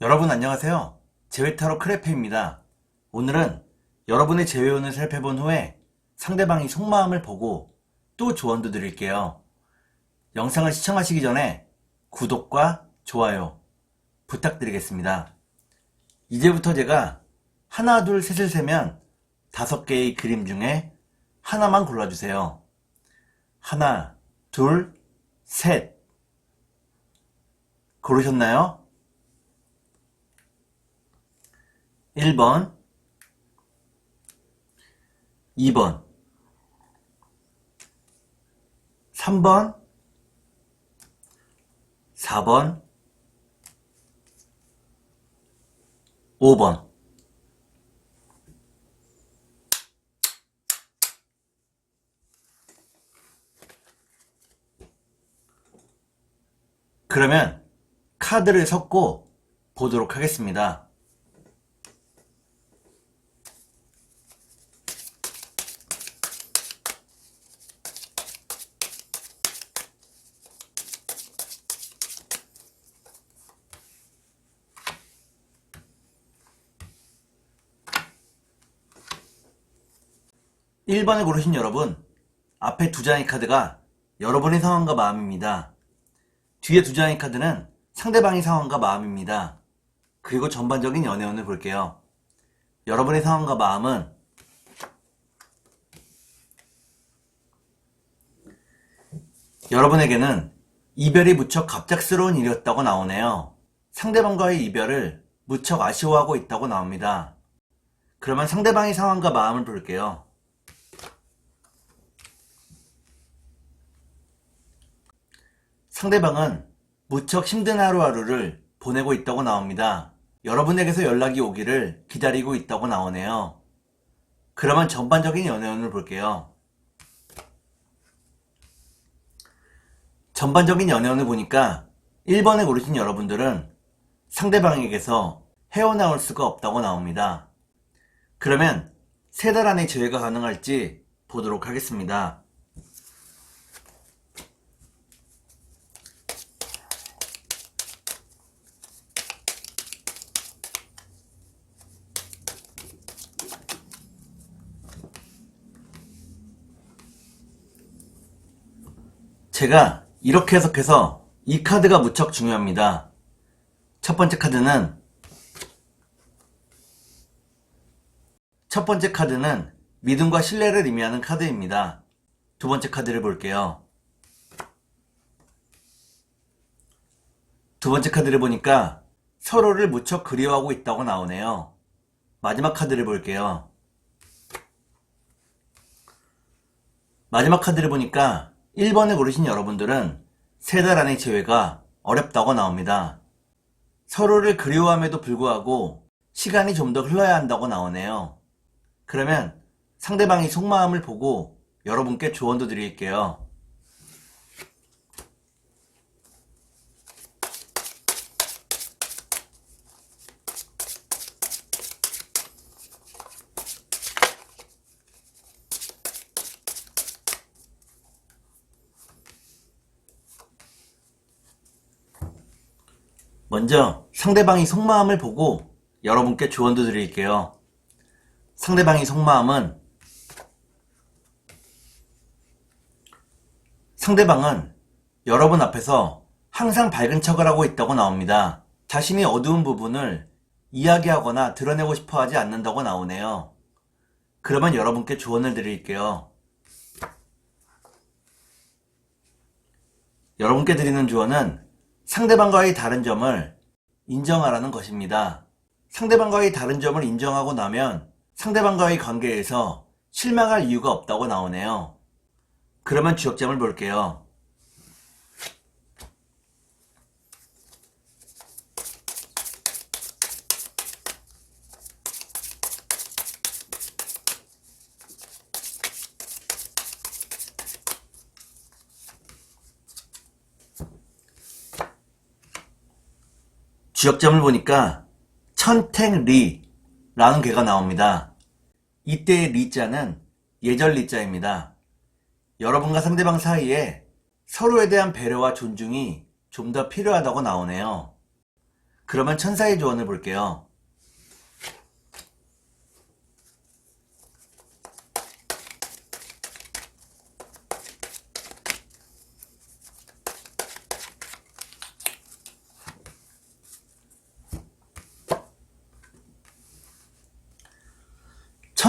여러분 안녕하세요. 제외타로 크레페입니다. 오늘은 여러분의 제외운을 살펴본 후에 상대방이 속마음을 보고 또 조언도 드릴게요. 영상을 시청하시기 전에 구독과 좋아요 부탁드리겠습니다. 이제부터 제가 하나, 둘, 셋을 세면 다섯 개의 그림 중에 하나만 골라주세요. 하나, 둘, 셋. 고르셨나요? 1번 2번 3번 4번 5번 그러면 카드를 섞고 보도록 하겠습니다. 1번을 고르신 여러분, 앞에 두 장의 카드가 여러분의 상황과 마음입니다. 뒤에 두 장의 카드는 상대방의 상황과 마음입니다. 그리고 전반적인 연애운을 볼게요. 여러분의 상황과 마음은 여러분에게는 이별이 무척 갑작스러운 일이었다고 나오네요. 상대방과의 이별을 무척 아쉬워하고 있다고 나옵니다. 그러면 상대방의 상황과 마음을 볼게요. 상대방은 무척 힘든 하루하루를 보내고 있다고 나옵니다. 여러분에게서 연락이 오기를 기다리고 있다고 나오네요. 그러면 전반적인 연애운을 볼게요. 전반적인 연애운을 보니까 1번에 고르신 여러분들은 상대방에게서 헤어나올 수가 없다고 나옵니다. 그러면 세 달 안에 재회가 가능할지 보도록 하겠습니다. 제가 이렇게 해석해서 이 카드가 무척 중요합니다. 첫 번째 카드는 첫 번째 카드는 믿음과 신뢰를 의미하는 카드입니다. 두 번째 카드를 볼게요. 두 번째 카드를 보니까 서로를 무척 그리워하고 있다고 나오네요. 마지막 카드를 볼게요. 마지막 카드를 보니까 1번을 고르신 여러분들은 세 달 안의 재회가 어렵다고 나옵니다. 서로를 그리워함에도 불구하고 시간이 좀 더 흘러야 한다고 나오네요. 그러면 상대방이 속마음을 보고 여러분께 조언도 드릴게요. 먼저 상대방이 속마음을 보고 여러분께 조언도 드릴게요. 상대방의 속마음은 상대방은 여러분 앞에서 항상 밝은 척을 하고 있다고 나옵니다. 자신이 어두운 부분을 이야기하거나 드러내고 싶어 하지 않는다고 나오네요. 그러면 여러분께 조언을 드릴게요. 여러분께 드리는 조언은 상대방과의 다른 점을 인정하라는 것입니다. 상대방과의 다른 점을 인정하고 나면 상대방과의 관계에서 실망할 이유가 없다고 나오네요. 그러면 주역점을 볼게요. 주역점을 보니까 천택리라는 개가 나옵니다. 이때의 리자는 예절 리자입니다. 여러분과 상대방 사이에 서로에 대한 배려와 존중이 좀 더 필요하다고 나오네요. 그러면 천사의 조언을 볼게요.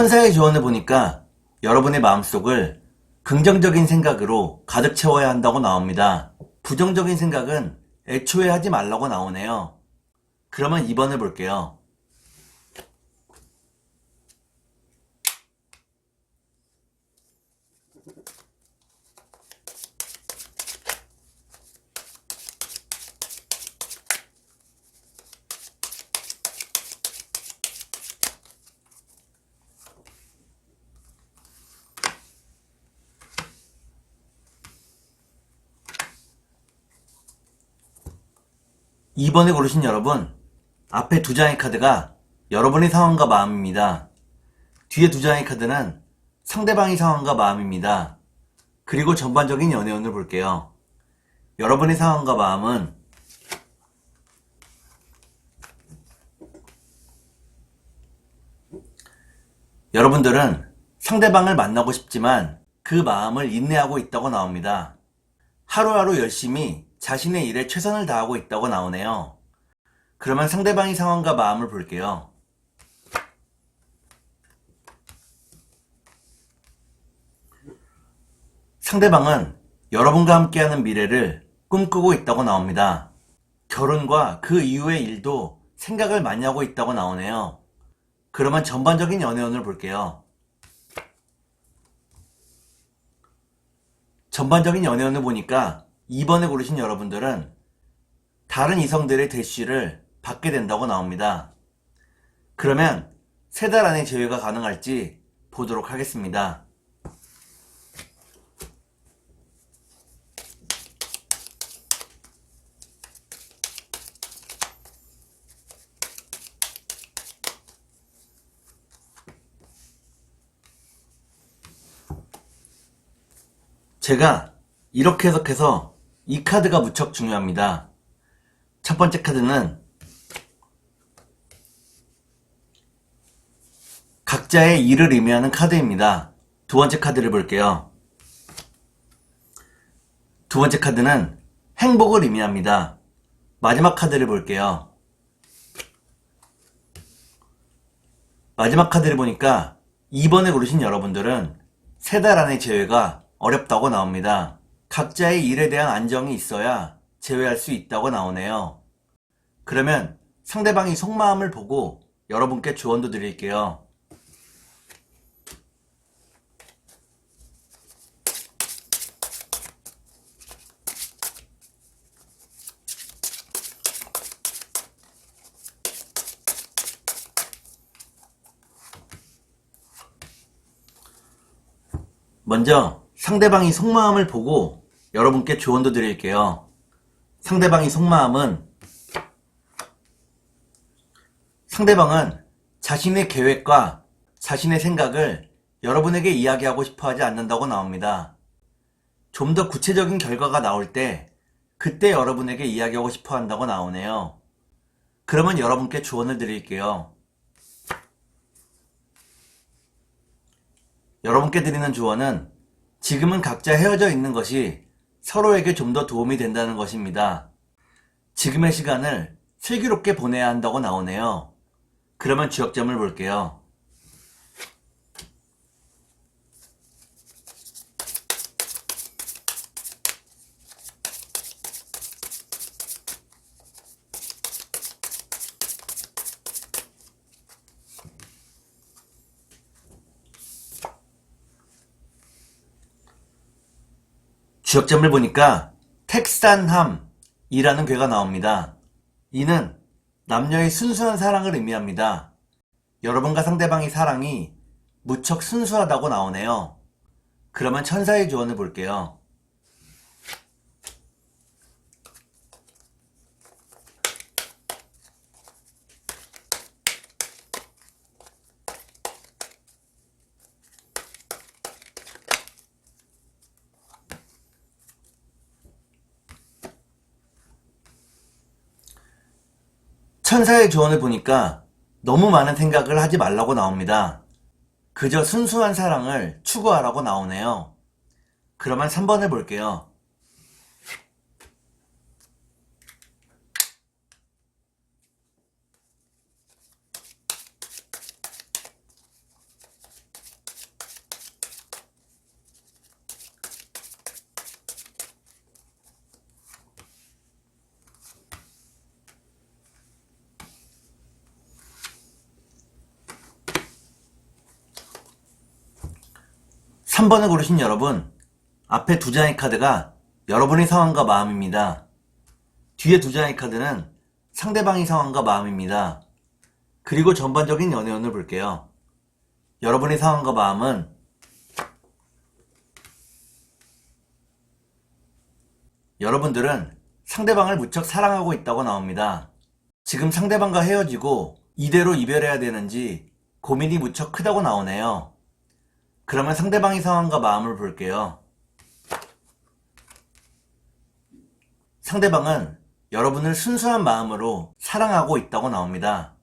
천사의 조언을 보니까 여러분의 마음속을 긍정적인 생각으로 가득 채워야 한다고 나옵니다. 부정적인 생각은 애초에 하지 말라고 나오네요. 그러면 2번을 볼게요. 이번에 고르신 여러분, 앞에 두 장의 카드가 여러분의 상황과 마음입니다. 뒤에 두 장의 카드는 상대방의 상황과 마음입니다. 그리고 전반적인 연애운을 볼게요. 여러분의 상황과 마음은 여러분들은 상대방을 만나고 싶지만 그 마음을 인내하고 있다고 나옵니다. 하루하루 열심히 자신의 일에 최선을 다하고 있다고 나오네요. 그러면 상대방의 상황과 마음을 볼게요. 상대방은 여러분과 함께하는 미래를 꿈꾸고 있다고 나옵니다. 결혼과 그 이후의 일도 생각을 많이 하고 있다고 나오네요. 그러면 전반적인 연애운을 볼게요. 전반적인 연애운을 보니까 2번에 고르신 여러분들은 다른 이성들의 대쉬를 받게 된다고 나옵니다. 그러면 세 달 안에 제외가 가능할지 보도록 하겠습니다. 제가 이렇게 해석해서 이 카드가 무척 중요합니다. 첫 번째 카드는 각자의 일을 의미하는 카드입니다. 두 번째 카드를 볼게요. 두 번째 카드는 행복을 의미합니다. 마지막 카드를 볼게요. 마지막 카드를 보니까 2번에 고르신 여러분들은 세 달 안의 제외가 어렵다고 나옵니다. 각자의 일에 대한 안정이 있어야 제외할 수 있다고 나오네요. 그러면 상대방이 속마음을 보고 여러분께 조언도 드릴게요. 먼저 상대방이 속마음을 보고 여러분께 조언도 드릴게요. 상대방이 속마음은 상대방은 자신의 계획과 자신의 생각을 여러분에게 이야기하고 싶어 하지 않는다고 나옵니다. 좀 더 구체적인 결과가 나올 때 그때 여러분에게 이야기하고 싶어 한다고 나오네요. 그러면 여러분께 조언을 드릴게요. 여러분께 드리는 조언은 지금은 각자 헤어져 있는 것이 서로에게 좀 더 도움이 된다는 것입니다. 지금의 시간을 슬기롭게 보내야 한다고 나오네요. 그러면 지역점을 볼게요. 지역점을 보니까 택산함이라는 괴가 나옵니다. 이는 남녀의 순수한 사랑을 의미합니다. 여러분과 상대방의 사랑이 무척 순수하다고 나오네요. 그러면 천사의 조언을 볼게요. 천사의 조언을 보니까 너무 많은 생각을 하지 말라고 나옵니다. 그저 순수한 사랑을 추구하라고 나오네요. 그러면 3번을 볼게요. 삼번을 고르신 여러분, 앞에 두 장의 카드가 여러분의 상황과 마음입니다. 뒤에 두 장의 카드는 상대방의 상황과 마음입니다. 그리고 전반적인 연애운을 볼게요. 여러분의 상황과 마음은 여러분들은 상대방을 무척 사랑하고 있다고 나옵니다. 지금 상대방과 헤어지고 이대로 이별해야 되는지 고민이 무척 크다고 나오네요. 그러면 상대방의 상황과 마음을 볼게요. 상대방은 여러분을 순수한 마음으로 사랑하고 있다고 나옵니다.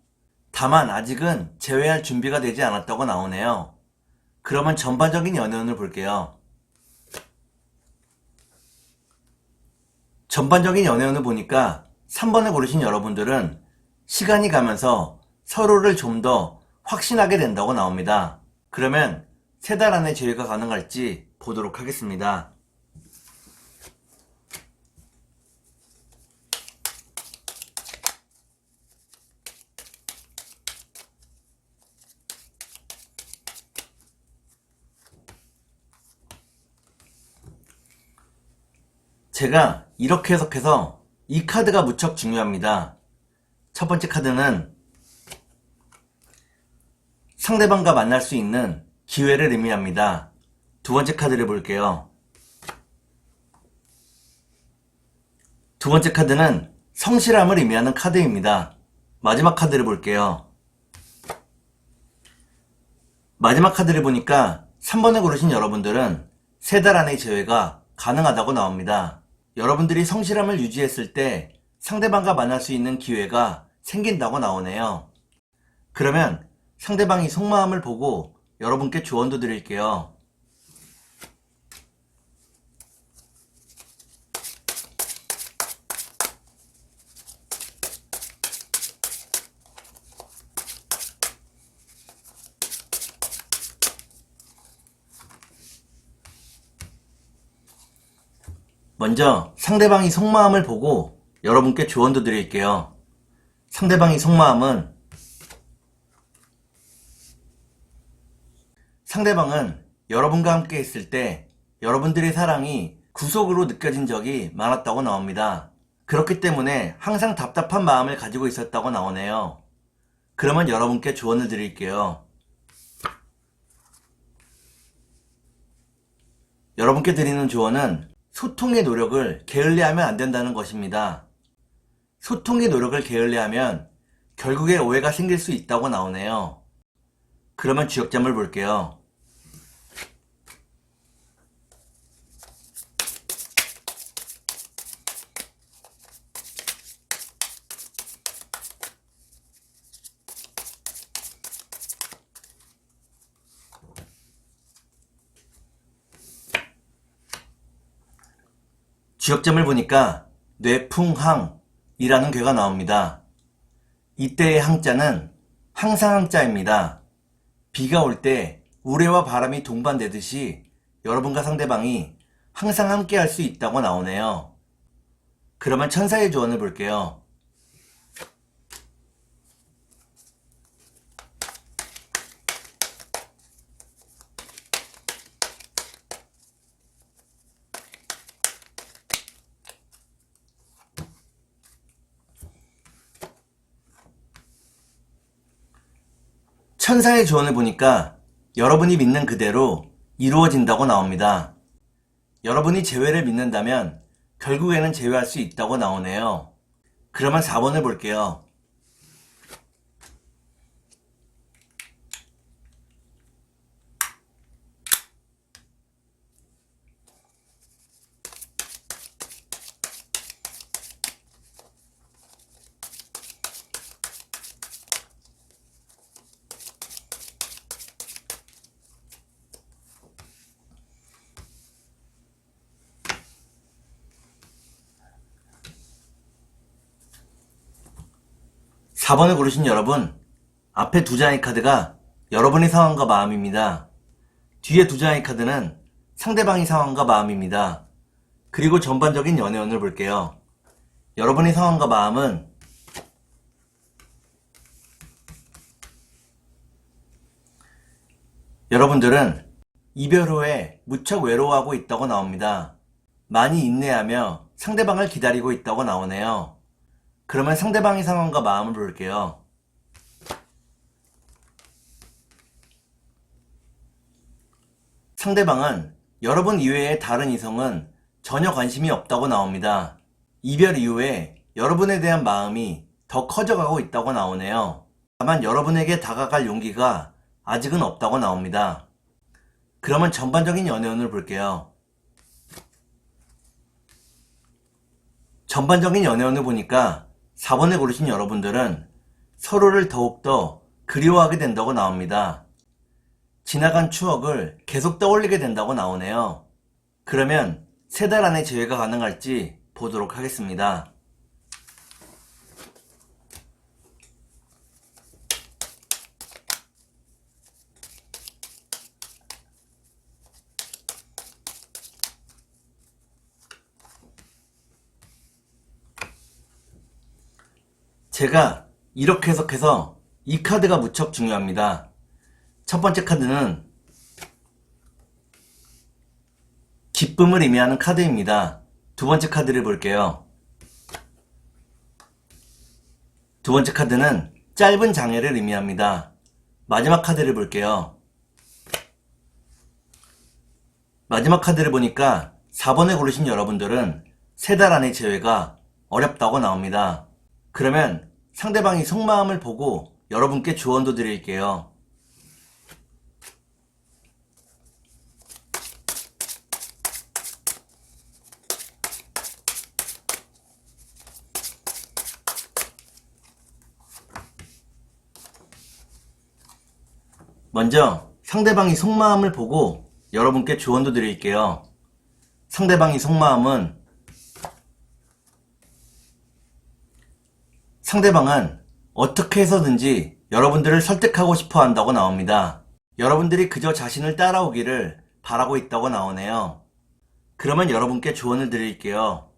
다만 아직은 재회할 준비가 되지 않았다고 나오네요. 그러면 전반적인 연애운을 볼게요. 전반적인 연애운을 보니까 3번을 고르신 여러분들은 시간이 가면서 서로를 좀 더 확신하게 된다고 나옵니다. 그러면 세 달 안에 재회가 가능할지 보도록 하겠습니다. 제가 이렇게 해석해서 이 카드가 무척 중요합니다. 첫 번째 카드는 상대방과 만날 수 있는 기회를 의미합니다. 두 번째 카드를 볼게요. 두 번째 카드는 성실함을 의미하는 카드입니다. 마지막 카드를 볼게요. 마지막 카드를 보니까 3번을 고르신 여러분들은 세 달 안의 재회가 가능하다고 나옵니다. 여러분들이 성실함을 유지했을 때 상대방과 만날 수 있는 기회가 생긴다고 나오네요. 그러면 상대방이 속마음을 보고 여러분께 조언도 드릴게요. 먼저 상대방이 속마음을 보고 여러분께 조언도 드릴게요. 상대방이 속마음은 상대방은 여러분과 함께 있을 때 여러분들의 사랑이 구속으로 느껴진 적이 많았다고 나옵니다. 그렇기 때문에 항상 답답한 마음을 가지고 있었다고 나오네요. 그러면 여러분께 조언을 드릴게요. 여러분께 드리는 조언은 소통의 노력을 게을리하면 안 된다는 것입니다. 소통의 노력을 게을리하면 결국에 오해가 생길 수 있다고 나오네요. 그러면 주역점을 볼게요. 주역점을 보니까 뇌풍항이라는 괴가 나옵니다. 이때의 항자는 항상 항자입니다. 비가 올 때 우레와 바람이 동반되듯이 여러분과 상대방이 항상 함께 할 수 있다고 나오네요. 그러면 천사의 조언을 볼게요. 천사의 조언을 보니까 여러분이 믿는 그대로 이루어진다고 나옵니다. 여러분이 재회를 믿는다면 결국에는 재회할 수 있다고 나오네요. 그러면 4번을 볼게요. 4번을 고르신 여러분, 앞에 두 장의 카드가 여러분의 상황과 마음입니다. 뒤에 두 장의 카드는 상대방의 상황과 마음입니다. 그리고 전반적인 연애운을 볼게요. 여러분의 상황과 마음은 여러분들은 이별 후에 무척 외로워하고 있다고 나옵니다. 많이 인내하며 상대방을 기다리고 있다고 나오네요. 그러면 상대방의 상황과 마음을 볼게요. 상대방은 여러분 이외의 다른 이성은 전혀 관심이 없다고 나옵니다. 이별 이후에 여러분에 대한 마음이 더 커져가고 있다고 나오네요. 다만 여러분에게 다가갈 용기가 아직은 없다고 나옵니다. 그러면 전반적인 연애운을 볼게요. 전반적인 연애운을 보니까 4번에 고르신 여러분들은 서로를 더욱더 그리워하게 된다고 나옵니다. 지나간 추억을 계속 떠올리게 된다고 나오네요. 그러면 세 달 안에 재회가 가능할지 보도록 하겠습니다. 제가 이렇게 해석해서 이 카드가 무척 중요합니다. 첫 번째 카드는 기쁨을 의미하는 카드입니다. 두 번째 카드를 볼게요. 두 번째 카드는 짧은 장애를 의미합니다. 마지막 카드를 볼게요. 마지막 카드를 보니까 4번에 고르신 여러분들은 세 달 안의 재회가 어렵다고 나옵니다. 그러면 상대방이 속마음을 보고 여러분께 조언도 드릴게요. 먼저 상대방이 속마음을 보고 여러분께 조언도 드릴게요. 상대방이 속마음은 상대방은 어떻게 해서든지 여러분들을 설득하고 싶어 한다고 나옵니다. 여러분들이 그저 자신을 따라오기를 바라고 있다고 나오네요. 그러면 여러분께 조언을 드릴게요.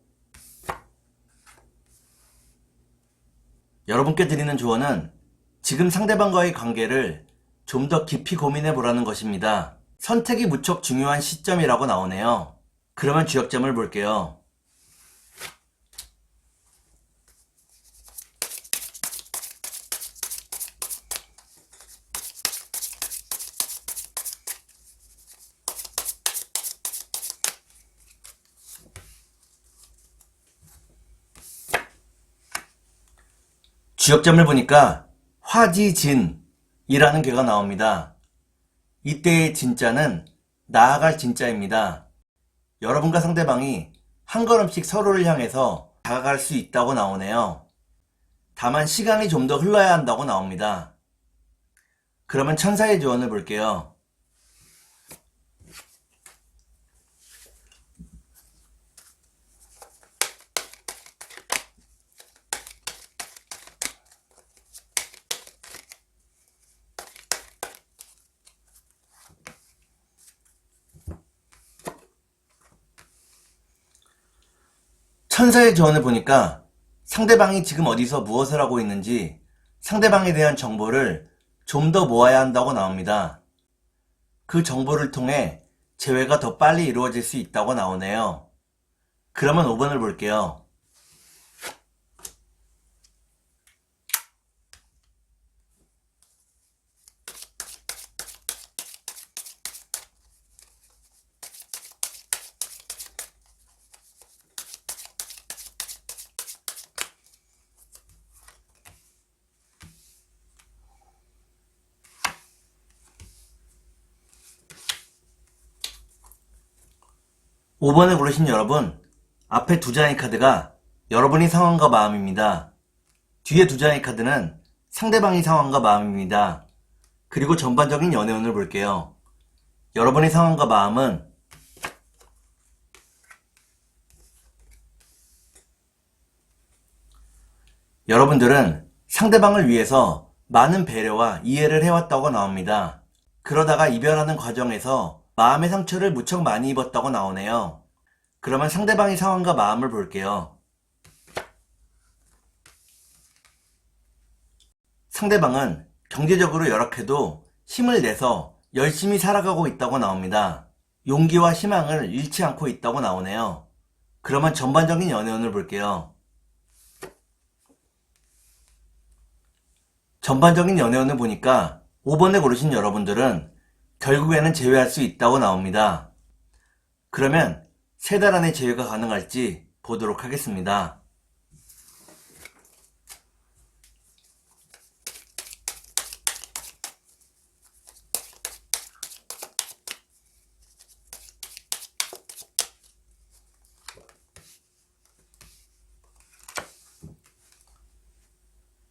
여러분께 드리는 조언은 지금 상대방과의 관계를 좀 더 깊이 고민해 보라는 것입니다. 선택이 무척 중요한 시점이라고 나오네요. 그러면 주역점을 볼게요. 주역점을 보니까 화지진이라는 개가 나옵니다. 이때의 진짜는 나아갈 진짜입니다. 여러분과 상대방이 한 걸음씩 서로를 향해서 다가갈 수 있다고 나오네요. 다만 시간이 좀 더 흘러야 한다고 나옵니다. 그러면 천사의 조언을 볼게요. 천사의 조언을 보니까 상대방이 지금 어디서 무엇을 하고 있는지 상대방에 대한 정보를 좀 더 모아야 한다고 나옵니다. 그 정보를 통해 재회가 더 빨리 이루어질 수 있다고 나오네요. 그러면 5번을 볼게요. 5번을 고르신 여러분, 앞에 두 장의 카드가 여러분의 상황과 마음입니다. 뒤에 두 장의 카드는 상대방의 상황과 마음입니다. 그리고 전반적인 연애운을 볼게요. 여러분의 상황과 마음은 여러분들은 상대방을 위해서 많은 배려와 이해를 해왔다고 나옵니다. 그러다가 이별하는 과정에서 마음의 상처를 무척 많이 입었다고 나오네요. 그러면 상대방의 상황과 마음을 볼게요. 상대방은 경제적으로 열악해도 힘을 내서 열심히 살아가고 있다고 나옵니다. 용기와 희망을 잃지 않고 있다고 나오네요. 그러면 전반적인 연애운을 볼게요. 전반적인 연애운을 보니까 5번에 고르신 여러분들은 결국에는 제외할 수 있다고 나옵니다. 그러면 세 달 안에 제외가 가능할지 보도록 하겠습니다.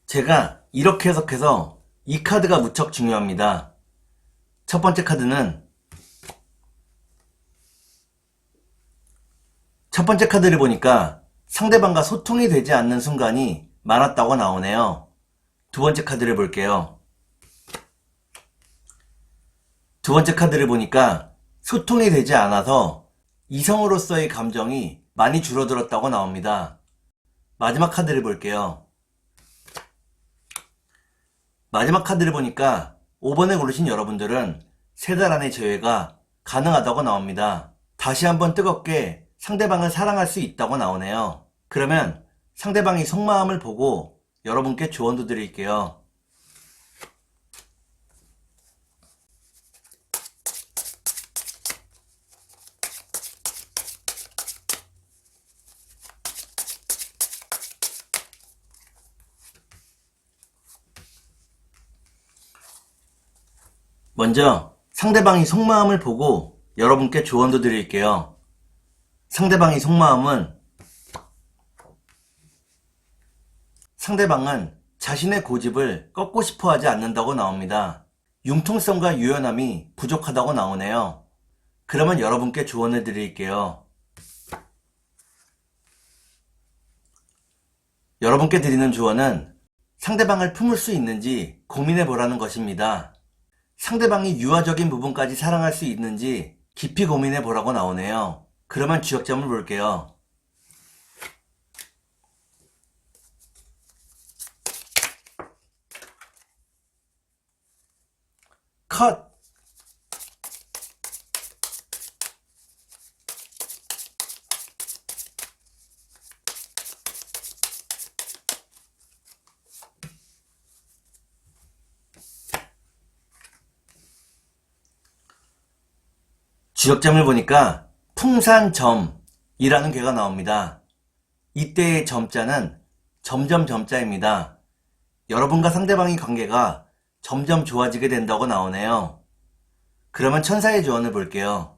제가 이렇게 해석해서 이 카드가 무척 중요합니다. 첫 번째 카드는 첫 번째 카드를 보니까 상대방과 소통이 되지 않는 순간이 많았다고 나오네요. 두 번째 카드를 볼게요. 두 번째 카드를 보니까 소통이 되지 않아서 이성으로서의 감정이 많이 줄어들었다고 나옵니다. 마지막 카드를 볼게요. 마지막 카드를 보니까 5번에 고르신 여러분들은 세 달 안에 제외가 가능하다고 나옵니다. 다시 한번 뜨겁게 상대방을 사랑할 수 있다고 나오네요. 그러면 상대방이 속마음을 보고 여러분께 조언도 드릴게요. 먼저 상대방이 속마음을 보고 여러분께 조언도 드릴게요. 상대방이 속마음은 상대방은 자신의 고집을 꺾고 싶어 하지 않는다고 나옵니다. 융통성과 유연함이 부족하다고 나오네요. 그러면 여러분께 조언을 드릴게요. 여러분께 드리는 조언은 상대방을 품을 수 있는지 고민해 보라는 것입니다. 상대방이 유아적인 부분까지 사랑할 수 있는지 깊이 고민해 보라고 나오네요. 그러면 지역점을 볼게요. 컷! 지역점을 보니까 풍산점이라는 괴가 나옵니다. 이때의 점자는 점점 점자입니다. 여러분과 상대방의 관계가 점점 좋아지게 된다고 나오네요. 그러면 천사의 조언을 볼게요.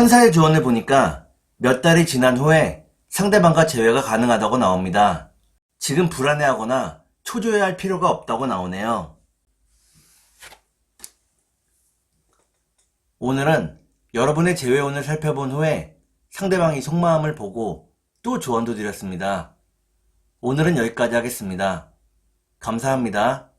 천사의 조언을 보니까 몇 달이 지난 후에 상대방과 재회가 가능하다고 나옵니다. 지금 불안해하거나 초조해할 필요가 없다고 나오네요. 오늘은 여러분의 재회운을 살펴본 후에 상대방이 속마음을 보고 또 조언도 드렸습니다. 오늘은 여기까지 하겠습니다. 감사합니다.